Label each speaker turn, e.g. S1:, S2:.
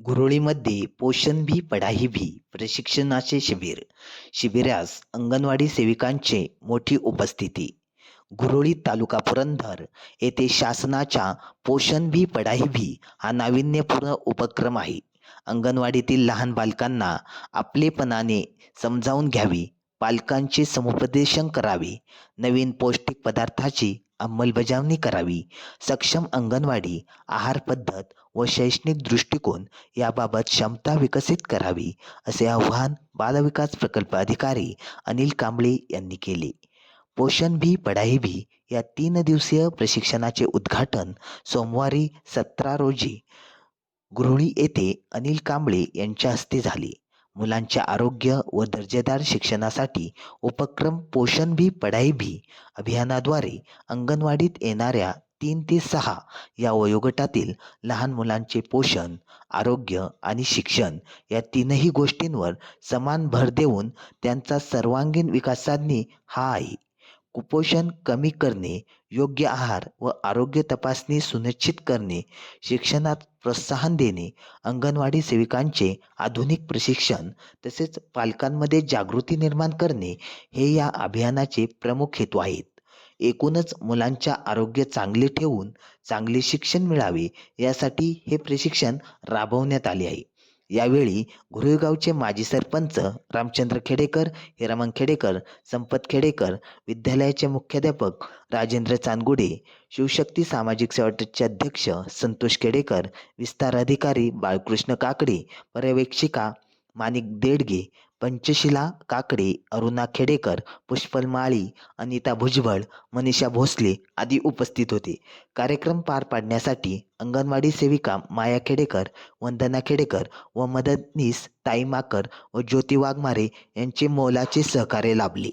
S1: गुरोळीमध्ये पोषण भी पढाई भी प्रशिक्षणाचे शिबिर. शिबिरास अंगणवाडी सेविकांचे मोठी उपस्थिती. घुरोळी तालुका पुरंदर येथे शासनाच्या पोषण भी पढाई भी हा नाविन्यपूर्ण उपक्रम आहे. अंगणवाडीतील लहान बालकांना आपलेपणाने समजावून घ्यावी पालकांचे समुपदेशन करावे नवीन पौष्टिक पदार्थाची अंमलबजावणी करावी. सक्षम अंगणवाडी आहार पद्धत व शैक्षणिक दृष्टिकोन याबाबत क्षमता विकसित करावी असे आव्हान बालविकास प्रकल्प अधिकारी अनिल कांबळे यांनी केले. पोषण भी पढाई भी या तीन दिवसीय प्रशिक्षणाचे उद्घाटन सोमवारी सतरा रोजी गृहिणी येथे अनिल कांबळे यांच्या हस्ते झाले. मुलांचे आरोग्य व दर्जेदार शिक्षणासाठी उपक्रम पोषण भी पढाई भी अभियानाद्वारे अंगणवाडीत येणाऱ्या तीन ते सहा या वयोगटातील लहान मुलांचे पोषण आरोग्य आणि शिक्षण या तीनही गोष्टींवर समान भर देऊन त्यांचा सर्वांगीण विकास साधणे हा आहे. कुपोषण कमी करणे योग्य आहार व आरोग्य तपासणी सुनिश्चित करणे शिक्षणात प्रोत्साहन देणे अंगणवाडी सेविकांचे आधुनिक प्रशिक्षण तसेच पालकांमध्ये जागृती निर्माण करणे हे या अभियानाचे प्रमुख हेतू आहेत. एकूणच मुलांच्या आरोग्य चांगले ठेवून चांगले शिक्षण मिळावे यासाठी हे प्रशिक्षण राबवण्यात आले आहे. यावेळी घुरेगावचे माजी सरपंच रामचंद्र खेडेकर हिरामन खेडेकर संपत खेडेकर विद्यालयाचे मुख्याध्यापक राजेंद्र चांदगुडे शिवशक्ती सामाजिक सेवा ट्रस्टचे अध्यक्ष संतोष खेडेकर विस्तार अधिकारी बाळकृष्ण काकडे पर्यवेक्षिका माणिक देडगे पंचशिला काकडे अरुणा खेडेकर पुष्पल माळी अनिता भुजबळ मनीषा भोसले आदी उपस्थित होते. कार्यक्रम पार पाडण्यासाठी अंगणवाडी सेविका माया खेडेकर वंदना खेडेकर व मदतनीस ताई माकर व ज्योती वाघमारे यांचे मोलाचे सहकार्य लाभले.